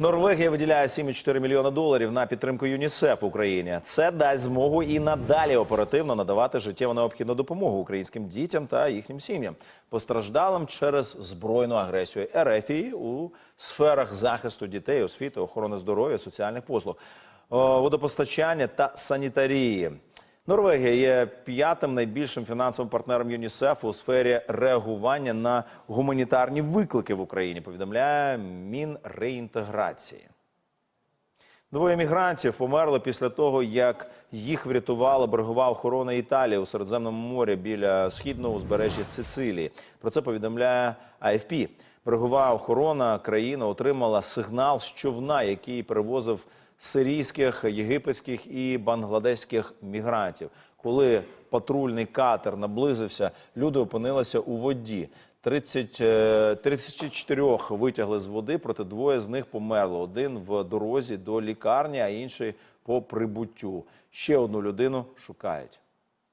Норвегія виділяє 7,4 мільйона доларів на підтримку ЮНІСЕФ в Україні. Це дасть змогу і надалі оперативно надавати життєво необхідну допомогу українським дітям та їхнім сім'ям, постраждалим через збройну агресію РФ у сферах захисту дітей, освіти, охорони здоров'я, соціальних послуг, водопостачання та санітарії. Норвегія є п'ятим найбільшим фінансовим партнером ЮНІСЕФ у сфері реагування на гуманітарні виклики в Україні. Повідомляє Мінреінтеграції. Двоє мігрантів померли після того, як їх врятувала берегова охорона Італії у Середземному морі біля східного узбережжя Сицилії. Про це повідомляє АФП. Берегова охорона країни отримала сигнал з човна, який перевозив сирійських, єгипетських і бангладеських мігрантів. Коли патрульний катер наблизився, люди опинилися у воді. 30, е, 34 витягли з води, проте двоє з них померли. Один в дорозі до лікарні, а інший по прибуттю. Ще одну людину шукають.